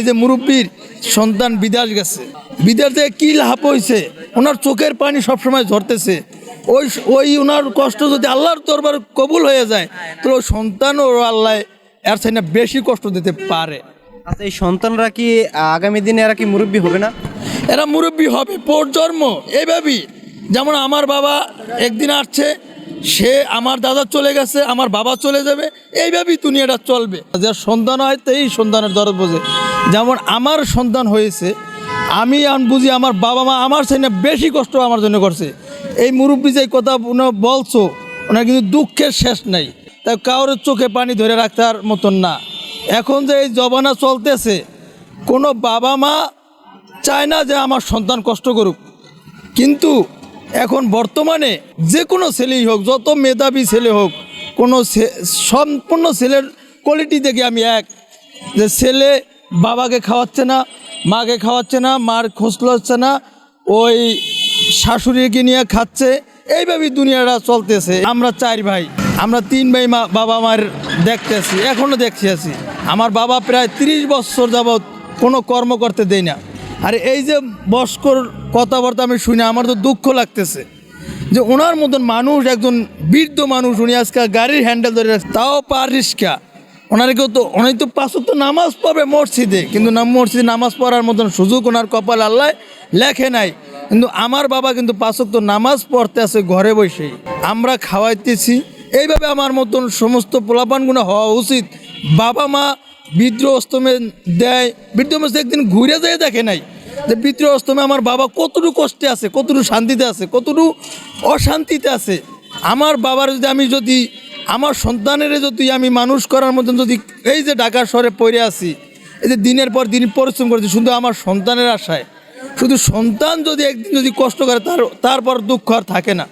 এই যে মুরব্বীর সন্তান বিদেশ গেছে। বিদেশ থেকে কি লাভ হয়েছে ওনার চোখের পানি সবসময় ঝরতেছে। ওই ওই ওনার কষ্ট যদি আল্লাহর দরবার কবুল হয়ে যায় তো ওই সন্তান ও আল্লাহ এর সাইনা বেশি কষ্ট দিতে পারে। আচ্ছা এই সন্তানরা কি আগামী দিনে এরা কি মুরব্বী হবে না? এরা মুরব্বী হবে জন্ম এইভাবেই যেমন আমার বাবা একদিন আসছে সে আমার দাদা চলে গেছে আমার বাবা চলে যাবে এইভাবেই দুনিয়াটা চলবে। যার সন্তান হয় তো এই সন্তানের দরদ বোঝে। যেমন আমার সন্তান হয়েছে, আমি বুঝি আমার বাবা মা আমার সামনে বেশি কষ্ট আমার জন্য করছে। এই মুরব্বী যে কথা বলছো, ওনার কিন্তু দুঃখের শেষ নাই। তাই কারোর চোখে পানি ধরে রাখার মতন না। এখন যে এই জবানা চলতেছে, কোনো বাবা মা চায় না যে আমার সন্তান কষ্ট করুক। কিন্তু এখন বর্তমানে যে কোনো ছেলেই হোক, যত মেধাবী ছেলে হোক, কোনো সম্পূর্ণ ছেলের কোয়ালিটি থেকে আমি এক, যে ছেলে বাবাকে খাওয়াচ্ছে না, মাকে খাওয়াচ্ছে না, মার খোঁজ হচ্ছে না, ওই শাশুড়িকে নিয়ে খাচ্ছে। এইভাবেই দুনিয়াটা চলতেছে। আমরা চার ভাই, আমরা তিন ভাই মা বাবা মার দেখতে আছি এখনও দেখতে আছি। আমার বাবা প্রায় তিরিশ বছর যাবৎ কোনো কর্ম করতে দেয় না। আর এই যে বস্কর কথাবার্তা আমি শুনে আমার তো দুঃখ লাগতেছে যে ওনার মতন মানুষ, একজন বৃদ্ধ মানুষ, উনি আজকে গাড়ির হ্যান্ডেল ধরে তাও পার রিস্কা ওনার কেউ তো উনি তো পাঁচক তো নামাজ পড়বে মসজিদে। কিন্তু না মসজিদে নামাজ পড়ার মতন সুযোগ ওনার কপাল আল্লাহ লেখে নাই। কিন্তু আমার বাবা কিন্তু পাঁচক তো নামাজ পড়তে আছে ঘরে বসেই। আমরা খাওয়াইতেছি। এইভাবে আমার মতন সমস্ত পোলাপানগুলো হওয়া উচিত। বাবা মা বিদ্রোহ অস্তমে দেয়। বিদ্রোহ একদিন ঘুরে যেয়ে দেখে নাই যে বিদ্রোহ অস্তমে আমার বাবা কতটুকু কষ্টে আছে, কতটুকু শান্তিতে আছে, কতটুকু অশান্তিতে আছে। আমার বাবার যদি আমি যদি আমার সন্তানের যদি আমি মানুষ করার মতন যদি এই যে ঢাকা শহরে পড়ে আছি, এই যে দিনের পর দিন পরিশ্রম করেছি, শুধু আমার সন্তানের আশায়। শুধু সন্তান যদি একদিন যদি কষ্ট করে, তার তারপর দুঃখ আর থাকে না।